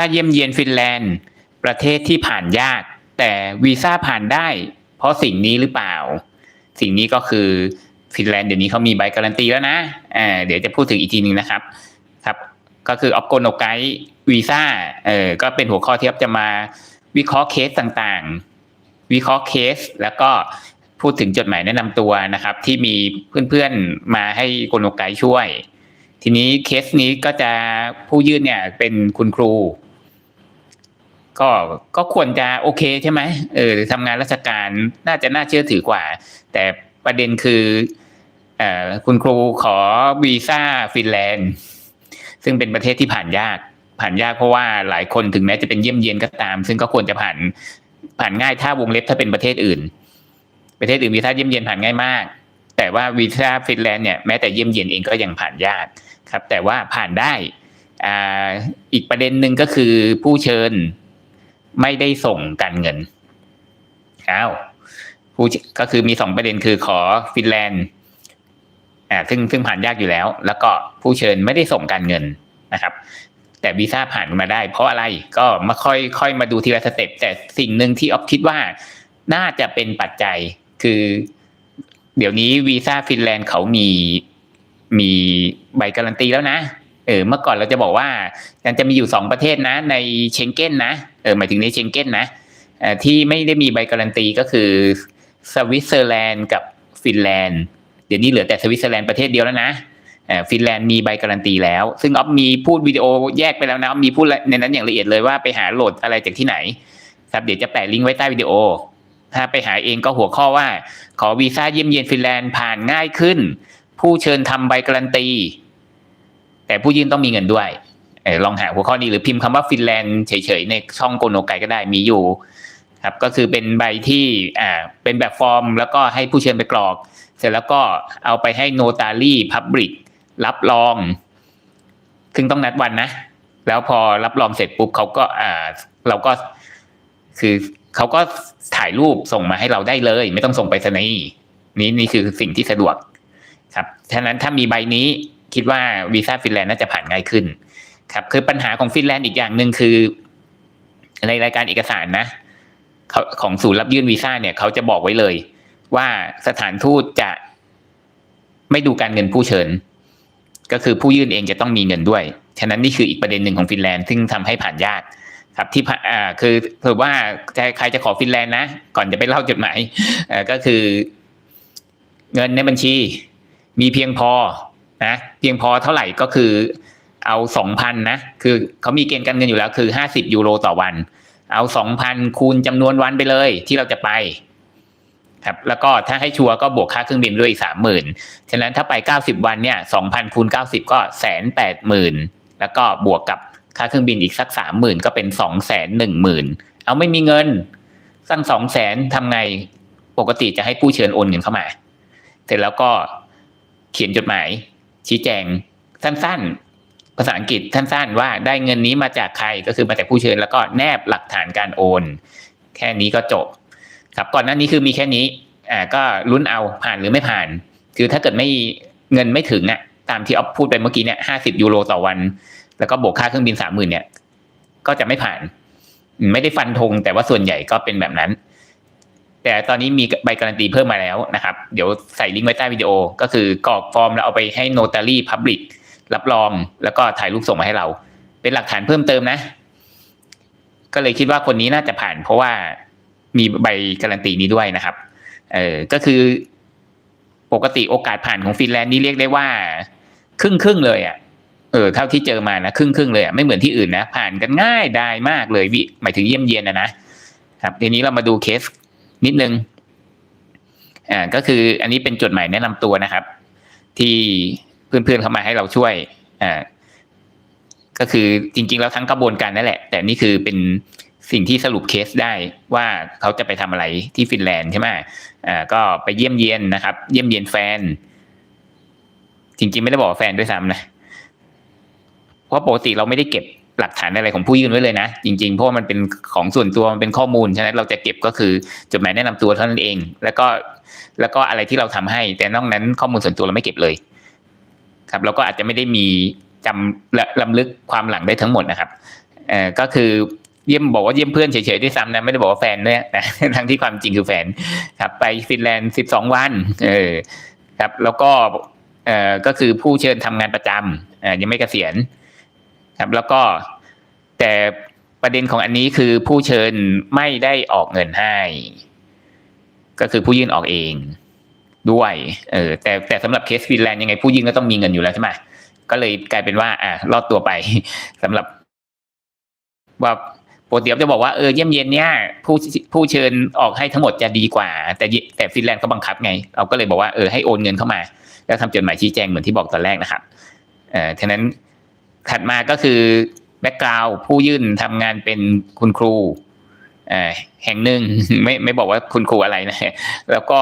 ถ้าเยี่ยมเยียนฟินแลนด์ ประเทศที่ผ่านยาก แต่วีซ่าผ่านได้ เพราะสิ่งนี้หรือเปล่า สิ่งนี้ก็คือฟินแลนด์เดี๋ยวนี้เขามีใบการันตีแล้วนะอ่าเดี๋ยวจะพูดถึงอีกทีหนึ่งนะครับครับก็คือออฟโกโนไกวีซ่าเออก็เป็นหัวข้อที่จะมาวิเคราะห์เคสต่างๆ วิเคราะห์เคสแล้วก็พูดถึงจดหมายแนะนำตัวนะครับ ที่มีเพื่อนๆมาให้โกโนไกช่วย ทีนี้เคสนี้ก็จะผู้ยื่นเนี่ยเป็นคุณครู ก็ก็ควรจะโอเคใช่ไหมเออทำงานราชการน่าจะน่าเชื่อถือกว่า แต่ประเด็นคืออคุณครูขอวีซ่าฟินแลนด์ ซึ่งเป็นประเทศที่ผ่านยาก ผ่านยากเพราะว่าหลายคนถึงแม้จะเป็นเยี่ยมเยียนก็ตาม ซึ่งก็ควรจะผ่านผ่านง่ายถ้าวงเล็บถ้าเป็นประเทศอื่น ประเทศอื่นวีซ่าเยี่ยมเยียนผ่านง่ายมาก แต่ว่าวีซ่าฟินแลนด์เนี่ยแม้แต่เยี่ยมเยียนเองก็ยังผ่านยากครับ แต่ว่าผ่านได้ออีกประเด็นหนึ่งก็คือผู้เชิญ ไม่ได้ส่งการเงินอ้าวผู้ก็คือมีสองประเด็นคือขอฟินแลนด์อ่าซึ่งซึ่งผ่านยากอยู่แล้ว แล้วก็ผู้เชิญไม่ได้ส่งการเงินนะครับ แต่วีซ่าผ่านมาได้ เพราะอะไรก็มาค่อยค่อยมาดูทีละสเต็ปแต่สิ่งหนึ่งที่ออฟคิดว่าน่าจะเป็นปัจจัยคือ เดี๋ยวนี้วีซ่าฟินแลนด์เขามีมีใบการันตีแล้วนะ เออเมื่อก่อนเราจะบอกว่ายังจะมีอยู่สองประเทศนะ ในเชงเก้นนะเออหมายถึงในเชงเก้นนะเอ่อที่ไม่ได้มีใบการันตีก็คือสวิตเซอร์แลนด์กับฟินแลนด์เดี๋ยวนี้เหลือแต่สวิตเซอร์แลนด์ประเทศเดียวแล้วนะเออฟินแลนด์มีใบการันตีแล้ว ซึ่งออฟมีพูดวิดีโอแยกไปแล้วนะออฟมีพูดในนั้นอย่างละเอียดเลยว่าไปหาโหลดอะไรจากที่ไหน ครับเดี๋ยวจะแปะลิงก์ไว้ใต้วิดีโอ ถ้าไปหาเองก็หัวข้อว่า ขอวีซ่าเยี่ยมเยียนฟินแลนด์ผ่านง่ายขึ้น ผู้เชิญทำใบการันตี แต่ผู้ยื่นต้องมีเงินด้วยลองหาหัวข้อนี้หรือพิมพ์คำว่าฟินแลนด์เฉยๆในช่องโกโนไกก็ได้มีอยู่ครับก็คือเป็นใบที่อ่าเป็นแบบฟอร์ม แล้วก็ให้ผู้เชิญไปกรอก เสร็จแล้วก็เอาไปให้โนตารีพับริกรับรองซึ่งต้องนัดวันนะ แล้วพอรับรองเสร็จปุ๊บเขาก็อ่าเราก็คือเขาก็ถ่ายรูปส่งมาให้เราได้เลย ไม่ต้องส่งไปสนีย์นี่นี่คือสิ่งที่สะดวกครับฉะนั้นถ้ามีใบนี้ คิดว่าวีซ่าฟินแลนด์น่าจะผ่านง่ายขึ้น ครับ คือปัญหาของฟินแลนด์อีกอย่างหนึ่งคือ ในรายการเอกสารนะเขาของศูนย์รับยื่นวีซ่าเนี่ยเขาจะบอกไว้เลย ว่าสถานทูตจะไม่ดูการเงินผู้เชิญ ก็คือผู้ยื่นเองจะต้องมีเงินด้วย ฉะนั้นนี่คืออีกประเด็นหนึ่งของฟินแลนด์ซึ่งทำให้ผ่านยากครับที่อ่าคือถือว่าใครจะขอฟินแลนด์นะ ก่อนจะไปเล่าจดหมายก็คือ เงินในบัญชี มีเพียงพอ นะเพียงพอเท่าไหร่ก็คือเอาสองพันนะคือเขามีเกณฑ์การเงินอยู่แล้วคือห้าสิบยูโรต่อวัน เอาสองพันคูณจำนวนวันไปเลยที่เราจะไปครับแล้วก็ถ้าให้ชัวร์ก็บวกค่าเครื่องบินด้วยอีกสามหมื่นฉะนั้นถ้าไปเก้าสิบวันเนี่ยสองพันคูณเก้าสิบก็แสนแปดหมื่นแล้วก็บวกกับค่าเครื่องบินอีกสักสามหมื่นก็เป็นสองแสนหนึ่งหมื่นเอาไม่มีเงินสั่งสองแสนทำไงปกติจะให้ผู้เชิญโอนเงินเข้ามา เสร็จแล้วก็เขียนจดหมาย ชี้แจงสั้นๆ ภาษาอังกฤษสั้นๆ ว่าได้เงินนี้มาจากใครก็คือมาจากผู้เชิญ แล้วก็แนบหลักฐานการโอน แค่นี้ก็จบ ครับก่อนหน้านี้คือมีแค่นี้อ่าก็ลุ้นเอาผ่านหรือไม่ผ่าน คือถ้าเกิดไม่เงินไม่ถึงอะตามที่ออฟพูดไปเมื่อกี้เนี่ยห้าสิบยูโรต่อวัน แล้วก็บวกค่าเครื่องบินสามหมื่นเนี่ย ก็จะไม่ผ่าน ไม่ได้ฟันธงแต่ว่าส่วนใหญ่ก็เป็นแบบนั้น แต่ตอนนี้มีใบการันตีเพิ่มมาแล้วนะครับ เดี๋ยวใส่ลิงก์ไว้ใต้วิดีโอ ก็คือกรอกฟอร์มแล้วเอาไปให้โนตารีพับลิกรับรองแล้วก็ถ่ายรูปส่งมาให้เรา เป็นหลักฐานเพิ่มเติมนะ ก็เลยคิดว่าคนนี้น่าจะผ่าน เพราะว่ามีใบการันตีนี้ด้วยนะครับ เออก็คือปกติโอกาสผ่านของฟินแลนด์นี่เรียกได้ว่า ครึ่งครึ่งเลยอะเออเท่าที่เจอมานะครึ่งครึ่งเลยอะไม่เหมือนที่อื่นนะผ่านกันง่ายได้มากเลยวิหมายถึงเยี่ยมเยียนนะนะครับทีนี้เรามาดูเคส นิดนึงอ่าก็คืออันนี้เป็นจดหมายแนะนำตัวนะครับ ที่เพื่อนๆเข้ามาให้เราช่วยอ่าก็คือจริง ๆ แล้วทั้งกระบวนการนั่นแหละ แต่นี่คือเป็นสิ่งที่สรุปเคสได้ว่าเขาจะไปทำอะไรที่ฟินแลนด์ใช่ไหมอ่าก็ไปเยี่ยมเยียนนะครับ เยี่ยมเยียนแฟน จริง ๆ ไม่ได้บอกแฟนด้วยซ้ำนะเพราะปกติเราไม่ได้เก็บ หลักฐานอะไรของผู้ยื่นไว้เลยนะ จริง ๆ เพราะว่ามันเป็นของส่วนตัวมันเป็นข้อมูลฉะนั้นเราจะเก็บก็คือจดหมายแนะนำตัวเท่านั้นเอง แล้วก็แล้วก็อะไรที่เราทำให้ แต่นอกนั้นข้อมูลส่วนตัวเราไม่เก็บเลย ครับแล้วก็อาจจะไม่ได้มีจำและลำลึกความหลังได้ทั้งหมดนะครับเอ่อก็คือเยี่ยมบอกว่าเยี่ยมเพื่อนเฉยๆด้วยซ้ำนะไม่ได้บอกว่าแฟนด้วยนะทั้งที่ความจริงคือแฟนครับ ไปฟินแลนด์สิบสองวันเออครับ แล้วก็เอ่อก็คือผู้เชิญทำงานประจำเอ่อยังไม่เกษียณ ครับแล้วก็แต่ประเด็นของอันนี้คือผู้เชิญไม่ได้ออกเงินให้ ก็คือผู้ยื่นออกเองด้วยเออแต่แต่สำหรับเคสฟินแลนด์ยังไงผู้ยื่นก็ต้องมีเงินอยู่แล้วใช่ไหมก็เลยกลายเป็นว่า อ่ารอดตัวไปสำหรับ ว่าปกติจะบอกว่าเออเยี่ยมเย็นเนี่ย ผู้ผู้เชิญออกให้ทั้งหมดจะดีกว่า แต่แต่ฟินแลนด์ก็บังคับไง เราก็เลยบอกว่าเออให้โอนเงินเข้ามา แล้วทำจดหมายชี้แจงเหมือนที่บอกตอนแรกนะครับเอ่อฉะนั้น ถัดมาก็คือแบ็กกราวผู้ยื่นทำงานเป็นคุณครูแห่งหนึ่งไม่ไม่บอกว่าคุณครูอะไรนะ แล้วก็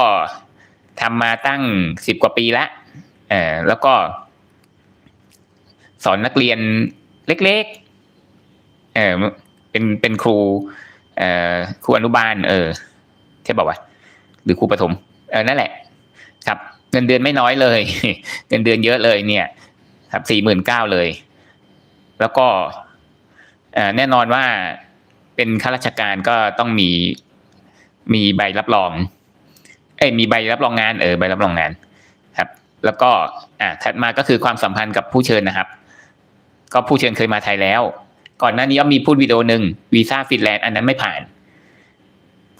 ทำมาตั้งสิบกว่าปีละแล้วก็ สอนนักเรียนเล็กๆเออเป็นเป็นครูเอ่อครูอนุบาล เออใช่บอกว่า หรือครูประถม เออนั่นแหละ ครับ เงินเดือนไม่น้อยเลย เงินเดือนเยอะเลยเนี่ย ครับสี่หมื่นเก้าเลย แล้วก็แน่นอนว่าเป็นข้าราชการก็ต้องมีมีใบรับรอง เอ้ยมีใบรับรองงานเออใบรับรองงานครับ แล้วก็อ่าถัดมาก็คือความสัมพันธ์กับผู้เชิญนะครับ ก็ผู้เชิญเคยมาไทยแล้ว ก่อนหน้านี้มีพูดวิดีโอหนึ่งวีซ่าฟินแลนด์อันนั้นไม่ผ่าน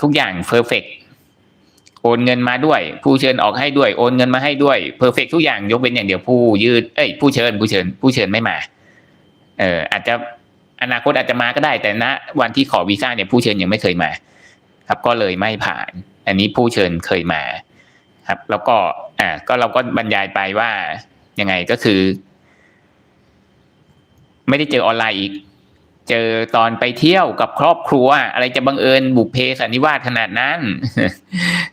ทุกอย่างเพอร์เฟกโอนเงินมาด้วย ผู้เชิญออกให้ด้วย โอนเงินมาให้ด้วยเพอร์เฟกทุกอย่างยกเว้นอย่างเดียวผู้ยืดเอ้ยผู้เชิญผู้เชิญ ผู้เชิญไม่มา เอออาจจะอนาคตอาจจะมาก็ได้แต่ณวันที่ขอวีซ่าเนี่ยผู้เชิญยังไม่เคยมา ครับก็เลยไม่ผ่าน อันนี้ผู้เชิญเคยมา ครับ แล้วก็อ่าก็เราก็บรรยายไปว่ายังไงก็คือ ไม่ได้เจอออนไลน์อีก เจอตอนไปเที่ยวกับครอบครัว อะไรจะบังเอิญบุพเพสันนิวาสขนาดนั้น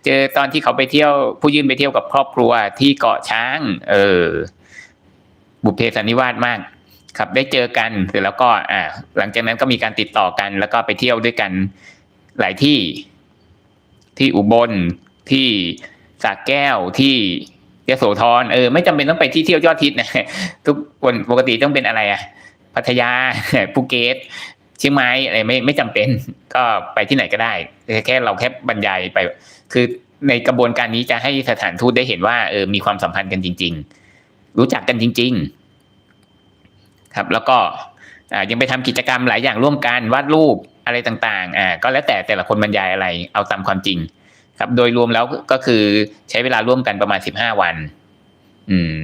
เจอตอนที่เขาไปเที่ยว ผู้ยื่นไปเที่ยวกับครอบครัวที่เกาะช้าง เออ บุพเพสันนิวาสมาก ครับได้เจอกันเสร็จแล้วก็อ่าหลังจากนั้นก็มีการติดต่อกัน แล้วก็ไปเที่ยวด้วยกันหลายที่ ที่อุบลที่สระแก้วที่ยโสธรเออไม่จำเป็นต้องไปที่เที่ยวยอดทิศนะทุกคนปกติต้องเป็นอะไรอะพัทยาภูเก็ตเชียงใหม่อะไรไม่ไม่จำเป็น ก็ไปที่ไหนก็ได้ แค่เราแค่บรรยายไป คือในกระบวนการนี้จะให้สถานทูตได้เห็นว่าเออมีความสัมพันธ์กันจริง ๆ รู้จักกันจริง ๆ ครับ แล้วก็ยังไปทำกิจกรรมหลายอย่างร่วมกันวาดรูปอะไรต่างๆอ่าก็แล้วแต่แต่ละคนบรรยายอะไรเอาตามความจริง ครับ โดยรวมแล้วก็คือใช้เวลาร่วมกันประมาณสิบห้าวัน อืม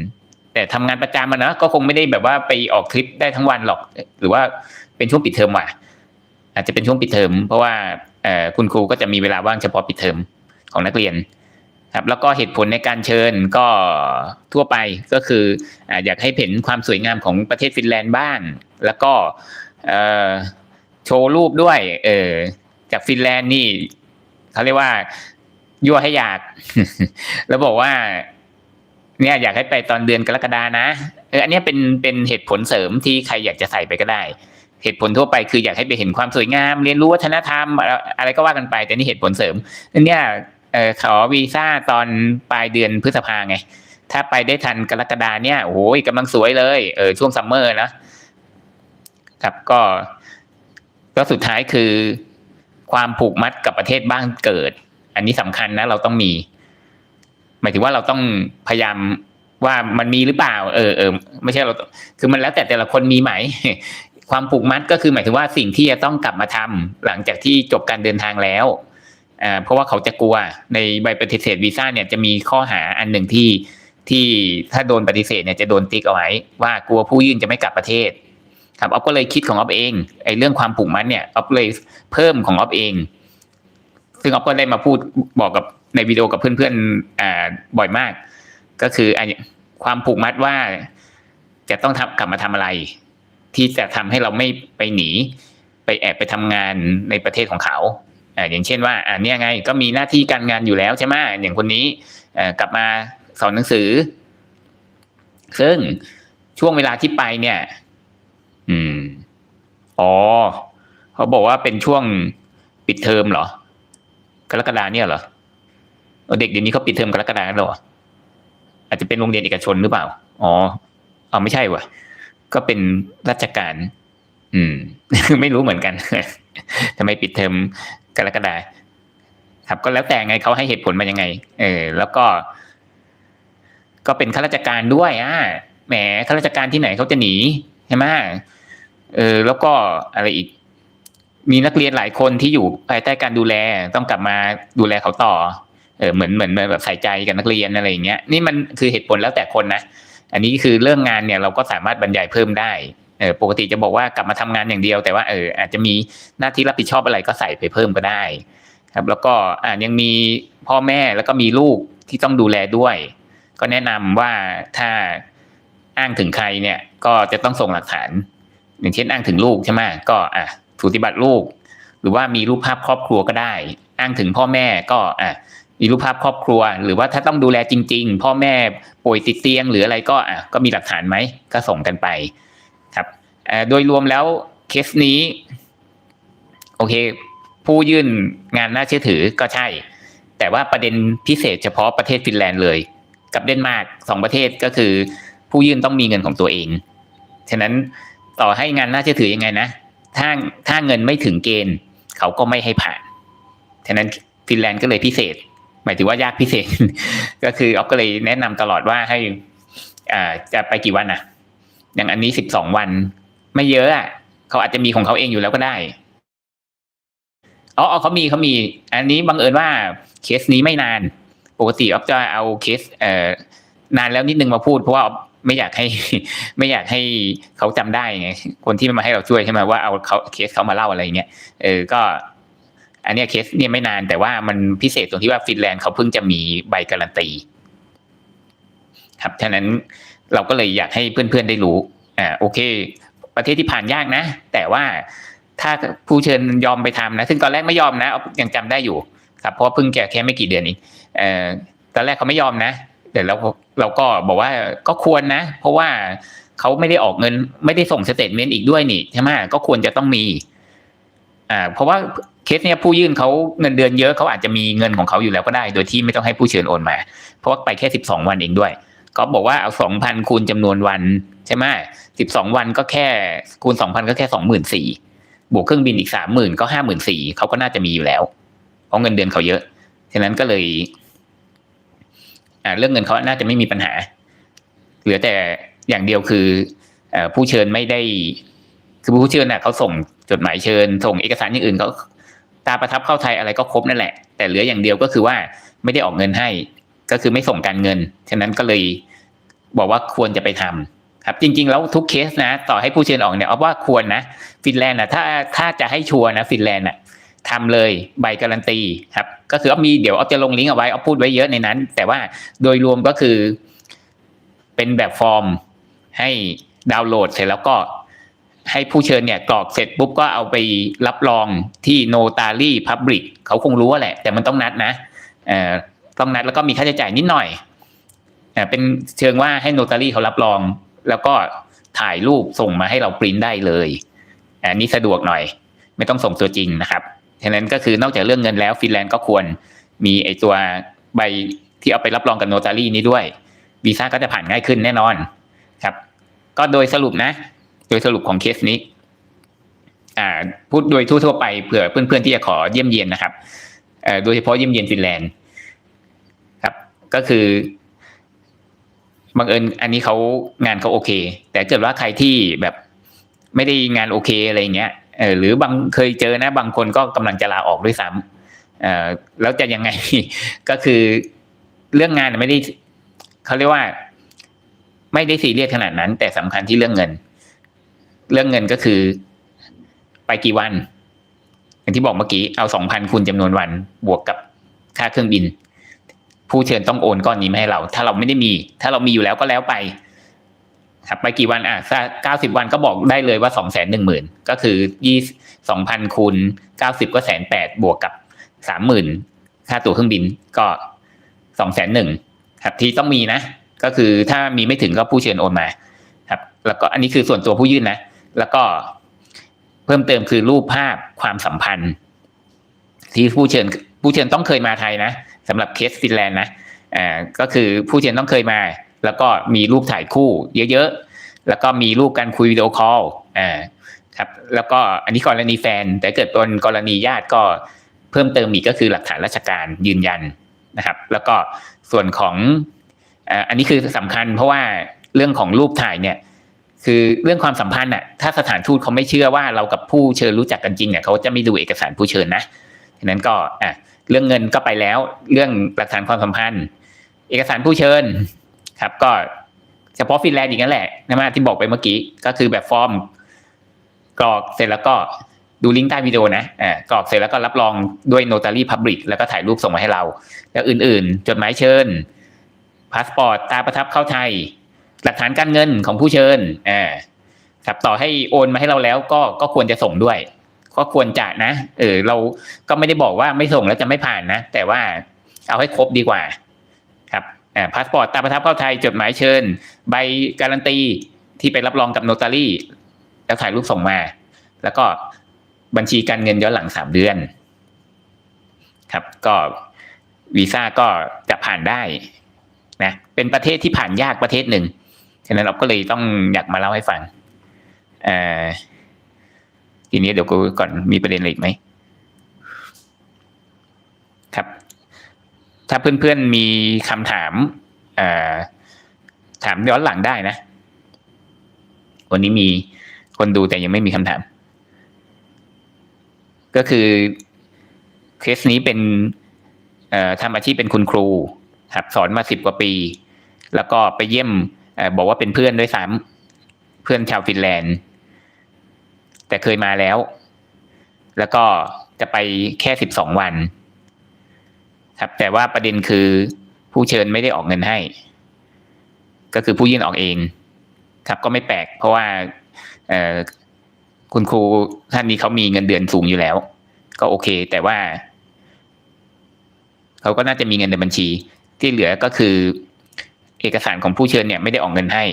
แต่ทำงานประจำมันนะก็คงไม่ได้แบบว่าไปออกทริปได้ทั้งวันหรอก หรือว่าเป็นช่วงปิดเทอมว่ะ อาจจะเป็นช่วงปิดเทอมเพราะว่าคุณครูก็จะมีเวลาว่างเฉพาะปิดเทอมของนักเรียน ครับแล้วก็เหตุผลในการเชิญก็ทั่วไปก็คืออยากให้เห็นความสวยงามของประเทศฟินแลนด์บ้าง แล้วก็โชว์รูปด้วยเออจากฟินแลนด์นี่เขาเรียกว่ายั่วให้อยาก แล้วบอกว่า เนี่ยอยากให้ไปตอนเดือนกรกฎานะเอออันนี้เป็นเป็นเหตุผลเสริมที่ใครอยากจะใส่ไปก็ได้ เหตุผลทั่วไปคืออยากให้ไปเห็นความสวยงาม เรียนรู้วัฒนธรรม อะไรอะไรก็ว่ากันไป แต่นี่เหตุผลเสริมอันเนี้ย ขอวีซ่าตอนปลายเดือนพฤษภาไง ถ้าไปได้ทันกรกฎาเนี่ยโอ้ยกำลังสวยเลยเออช่วงซัมเมอร์นะครับก็ก็สุดท้ายคือความผูกมัดกับประเทศบ้านเกิด อันนี้สำคัญนะ เราต้องมี หมายถึงว่าเราต้องพยายามว่ามันมีหรือเปล่า เออเออไม่ใช่เรา คือมันแล้วแต่แต่ละคนมีไหม ความผูกมัดก็คือหมายถึงว่าสิ่งที่จะต้องกลับมาทำหลังจากที่จบการเดินทางแล้ว เพราะว่าเขาจะกลัวในใบปฏิเสธวีซ่าเนี่ยจะมีข้อหาอันหนึ่งที่ที่ถ้าโดนปฏิเสธเนี่ยจะโดนติ๊กเอาไว้ ว่ากลัวผู้ยื่นจะไม่กลับประเทศ ครับออฟก็เลยคิดของออฟเองไอ้เรื่องความผูกมัดเนี่ยออฟเลยเพิ่มของออฟเอง ซึ่งออฟก็ได้มาพูดบอกกับในวิดีโอกับเพื่อนๆอ่าบ่อยมาก ก็คือไอ้ความผูกมัดว่าจะต้องทำกลับมาทำอะไร ที่จะทำให้เราไม่ไปหนี ไปแอบไปทำงานในประเทศของเขา อ่าอย่างเช่นว่าอ่าเนี่ยไงก็มีหน้าที่การงานอยู่แล้วใช่ไหมอย่างคนนี้เอ่อกลับมาสอนหนังสือ ซึ่งช่วงเวลาที่ไปเนี่ย อืมอ๋อเขาบอกว่าเป็นช่วงปิดเทอมเหรอ กรกฎาเนี่ยเหรอเด็กเดี๋ยวนี้เขาปิดเทอมกรกฎาแล้วเหรออาจจะเป็นโรงเรียนเอกชนหรือเปล่า อ๋อ เอาไม่ใช่วะก็เป็นราชการ อืม ไม่รู้เหมือนกันทำไมปิดเทอม กรกฎาครับก็แล้วแต่ไงเขาให้เหตุผลมายังไง เออ แล้วก็ ก็เป็นข้าราชการด้วยอะแหมข้าราชการที่ไหนเขาจะหนีใช่ไหมเออ แล้วก็อะไรอีก มีนักเรียนหลายคนที่อยู่ภายใต้การดูแล ต้องกลับมาดูแลเขาต่อ เออเหมือนเหมือนแบบใส่ใจกับนักเรียนอะไรอย่างเงี้ย นี่มันคือเหตุผลแล้วแต่คนนะอันนี้คือเรื่องงานเนี่ยเราก็สามารถบรรยายเพิ่มได้ เออปกติจะบอกว่ากลับมาทำงานอย่างเดียว แต่ว่าเอออาจจะมีหน้าที่รับผิดชอบอะไรก็ใส่ไปเพิ่มก็ได้ ครับ แล้วก็อ่ายังมีพ่อแม่แล้วก็มีลูกที่ต้องดูแลด้วย ก็แนะนำว่าถ้าอ้างถึงใครเนี่ยก็จะต้องส่งหลักฐาน อย่างเช่นอ้างถึงลูกใช่ไหมก็อะสูติบัตรลูก หรือว่ามีรูปภาพครอบครัวก็ได้ อ้างถึงพ่อแม่ก็อะมีรูปภาพครอบครัว หรือว่าถ้าต้องดูแลจริง ๆ พ่อแม่ป่วยติดเตียงหรืออะไรก็อะก็มีหลักฐานไหมก็ส่งกันไป โดยรวมแล้วเคสนี้ โอเค ผู้ยื่นงานน่าเชื่อถือก็ใช่ แต่ว่าประเด็นพิเศษเฉพาะประเทศฟินแลนด์เลย กับเดนมาร์กสองประเทศก็คือ ผู้ยื่นต้องมีเงินของตัวเอง ฉะนั้นต่อให้งานน่าเชื่อถือยังไงนะ ถ้าถ้าเงินไม่ถึงเกณฑ์ เขาก็ไม่ให้ผ่าน ฉะนั้นฟินแลนด์ก็เลยพิเศษ หมายถึงว่ายากพิเศษ ก็คือออฟก็เลยแนะนำตลอดว่าให้อ่าจะไปกี่วันอะอย่างอันนี้สิบสองวัน ไม่เยอะอะเขาอาจจะมีของเขาเองอยู่แล้วก็ได้อ๋อเขามีเขามี อันนี้บังเอิญว่าเคสนี้ไม่นาน ปกติออฟจะเอาเคส เอ่อนานแล้วนิดนึงมาพูด เพราะว่าไม่อยากให้ ไม่อยากให้เขาจำได้ไงคนที่มาให้เราช่วยใช่ไหมว่าเอาเขาเคสเขามาเล่าอะไรเงี้ยเออก็ อันนี้เคสเนี่ยไม่นานแต่ว่ามันพิเศษตรงที่ว่าฟินแลนด์เขาเพิ่งจะมีใบการันตี ครับฉะนั้นเราก็เลยอยากให้เพื่อนๆได้รู้อ่าโอเค ประเทศที่ผ่านยากนะ แต่ว่าถ้าผู้เชิญยอมไปทำนะ ซึ่งตอนแรกไม่ยอมนะยังจำได้อยู่ครับเพราะเพิ่งแก่แค่ไม่กี่เดือนเองเอ่อตอนแรกเขาไม่ยอมนะแต่เราเราก็บอกว่าก็ควรนะ เพราะว่าเขาไม่ได้ออกเงิน ไม่ได้ส่งสเตทเมนต์อีกด้วยนี่ใช่ไหมก็ควรจะต้องมี อ่า เพราะว่าเคสเนี้ยผู้ยื่นเขาเงินเดือนเยอะเขาอาจจะมีเงินของเขาอยู่แล้วก็ได้ โดยที่ไม่ต้องให้ผู้เชิญโอนมา เพราะว่าไปแค่สิบสองวันเองด้วย ก็บอกว่าเอาสองพันคูณจำนวนวัน ใช่ไหมสิบสองวันก็แค่คูณสองพันก็แค่สองหมื่นสี่บวกเครื่องบินอีกสามหมื่นก็ห้าหมื่นสี่เขาก็น่าจะมีอยู่แล้ว เพราะเงินเดือนเขาเยอะฉะนั้นก็เลยอ่าเรื่องเงินเขาน่าจะไม่มีปัญหา เหลือแต่อย่างเดียวคืออผู้เชิญไม่ได้ คือผู้เชิญน่ะเขาส่งจดหมายเชิญ ส่งเอกสารอย่างอื่นเขาตาประทับเข้าไทยอะไรก็ครบนั่นแหละ แต่เหลืออย่างเดียวก็คือว่าไม่ได้ออกเงินให้ ก็คือไม่ส่งการเงิน ฉะนั้นก็เลยบอกว่าควรจะไปทำ ครับจริง ๆ แล้วทุกเคสนะ ต่อให้ผู้เชิญออกเนี่ยเอาว่าควรนะฟินแลนด์นะถ้าถ้าจะให้ชัวร์นะฟินแลนด์อะทำเลยใบการันตีครับ ก็คือเอามีเดี๋ยวเอาจะลงลิงก์เอาไว้เอาพูดไว้เยอะในนั้น แต่ว่าโดยรวมก็คือ เป็นแบบฟอร์มให้ดาวน์โหลดเสร็จแล้วก็ให้ผู้เชิญเนี่ยกรอกเสร็จปุ๊บก็เอาไปรับรองที่โนตารี่พับลิกเขาคงรู้แหละ แต่มันต้องนัดนะเอ่อต้องนัดแล้วก็มีค่าใช้จ่ายนิดหน่อยเป็นเชิงว่าให้โนตารี่เขารับรอง แล้วก็ถ่ายรูปส่งมาให้เราปริ้นได้เลยอันนี้สะดวกหน่อย ไม่ต้องส่งตัวจริงนะครับฉะนั้นก็คือนอกจากเรื่องเงินแล้วฟินแลนด์ก็ควรมีไอตัวใบที่เอาไปรับรองกับโนตารีนี้ด้วยวีซ่าก็จะผ่านง่ายขึ้นแน่นอนครับ ก็โดยสรุปนะ โดยสรุปของเคสนี้ อ่า พูดโดยทั่วๆไปเผื่อเพื่อนๆที่จะขอเยี่ยมเยียนนะครับโดยเฉพาะเยี่ยมเยียนฟินแลนด์ ครับ ก็คือ บังเอิญอันนี้เขางานเขาโอเค แต่เกิดว่าใครที่แบบไม่ได้งานโอเคอะไรเงี้ยเออหรือบางเคยเจอนะบางคนก็กำลังจะลาออกด้วยซ้ำเออแล้วจะยังไงก็คือเรื่องงานไม่ได้เขาเรียกว่า ไม่ได้ซีเรียสขนาดนั้น แต่สำคัญที่เรื่องเงิน เรื่องเงินก็คือ ไปกี่วัน อย่างที่บอกเมื่อกี้เอาสองพันคูณจำนวนวันบวกกับค่าเครื่องบิน ผู้เชิญต้องโอนก้อนนี้มาให้เรา ถ้าเราไม่ได้มี ถ้าเรามีอยู่แล้วก็แล้วไปครับไปกี่วันอะเก้าสิบวันก็บอกได้เลยว่าสองแสนหนึ่งหมื่นก็คือยี่สองพันคูณเก้าสิบก็แสนแปดบวกกับสามหมื่นค่าตั๋วเครื่องบินก็สองแสนหนึ่งครับที่ต้องมีนะ ก็คือถ้ามีไม่ถึงก็ผู้เชิญโอนมา ครับ แล้วก็อันนี้คือส่วนตัวผู้ยื่นนะ แล้วก็เพิ่มเติมคือรูปภาพความสัมพันธ์ ที่ผู้เชิญผู้เชิญต้องเคยมาไทยนะ สำหรับเคสฟินแลนด์นะอ่าก็คือผู้เชิญต้องเคยมา แล้วก็มีรูปถ่ายคู่เยอะๆ แล้วก็มีรูปการคุยวิดีโอคอลอ่าครับแล้วก็อันนี้กรณีแฟน แต่เกิดเป็นกรณีญาติก็เพิ่มเติมอีกก็คือหลักฐานราชการยืนยันนะครับ แล้วก็ส่วนของอ่ออันนี้คือสำคัญเพราะว่าเรื่องของรูปถ่ายเนี่ยคือเรื่องความสัมพันธ์อะถ้าสถานทูตเขาไม่เชื่อว่าเรากับผู้เชิญรู้จักกันจริงเนี่ยเขาจะไม่ดูเอกสารผู้เชิญนะฉะนั้นก็อะ เรื่องเงินก็ไปแล้ว เรื่องหลักฐานความสัมพันธ์ เอกสารผู้เชิญครับ ก็เฉพาะฟินแลนด์อีกนั่นแหละนะที่บอกไปเมื่อกี้ก็คือแบบฟอร์มกรอกเสร็จแล้วก็ดูลิงก์ใต้วิดีโอนะอ่ากรอกเสร็จแล้วก็รับรองด้วย notary public แล้วก็ถ่ายรูปส่งมาให้เรา แล้วอื่นๆ จดหมายเชิญพาสปอร์ตตาประทับเข้าไทย หลักฐานการเงินของผู้เชิญอ่าครับต่อให้โอนมาให้เราแล้วก็ก็ควรจะส่งด้วย ก็ควรจะนะเออเราก็ไม่ได้บอกว่าไม่ส่งแล้วจะไม่ผ่านนะ แต่ว่าเอาให้ครบดีกว่า ครับอ่าพาสปอร์ตตาประทับเข้าไทยจดหมายเชิญ ใบการันตีที่ไปรับรองกับโนตารี่ แล้วถ่ายรูปส่งมา แล้วก็บัญชีการเงินย้อนหลังสามเดือน ครับ ก็วีซ่าก็จะผ่านได้นะเป็นประเทศที่ผ่านยากประเทศหนึ่งฉะนั้นเราก็เลยต้องอยากมาเล่าให้ฟังเอ่อ ทีนี้เดี๋ยวกูก่อนมีประเด็นอะไรอีกไหมครับ ถ้าเพื่อนๆมีคำถามถามย้อนหลังได้นะ วันนี้มีคนดูแต่ยังไม่มีคำถาม ก็คือเคสนี้เป็นทำอาชีพเป็นคุณครูครับสอนมาสิบกว่าปี แล้วก็ไปเยี่ยมอบอกว่าเป็นเพื่อนด้วยซ้ำเพื่อนชาวฟินแลนด์ แต่เคยมาแล้ว แล้วก็จะไปแค่สิบสองวัน ครับ แต่ว่าประเด็นคือผู้เชิญไม่ได้ออกเงินให้ ก็คือผู้ยื่นออกเอง ครับก็ไม่แปลก เพราะว่าคุณครูท่านนี้เขามีเงินเดือนสูงอยู่แล้ว ก็โอเค แต่ว่าเขาก็น่าจะมีเงินในบัญชี ที่เหลือก็คือ เอกสารของผู้เชิญเนี่ยไม่ได้ออกเงินให้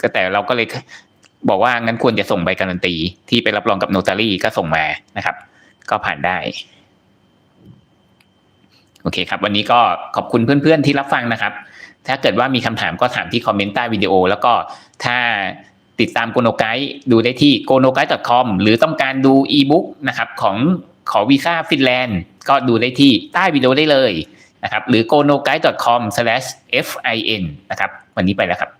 ก็แต่เราก็เลย บอกว่างั้นควรจะส่งใบการันตี ที่ไปรับรองกับโนตารี่ก็ส่งมานะครับ ก็ผ่านได้ โอเคครับ วันนี้ก็ขอบคุณเพื่อนๆที่รับฟังนะครับ ถ้าเกิดว่ามีคำถามก็ถามที่คอมเมนต์ใต้วิดีโอ แล้วก็ถ้าติดตามโกโนไกด์ดูได้ที่ g o n o g u i d e c o m หรือต้องการดูอีบุ๊กนะครับของขอวีซ่าฟินแลนด์ก็ดูได้ที่ใต้วิดีโอได้เลยนะครับหรือ g o n o g u i d e c o m fin นะครับ วันนี้ไปแล้วครับ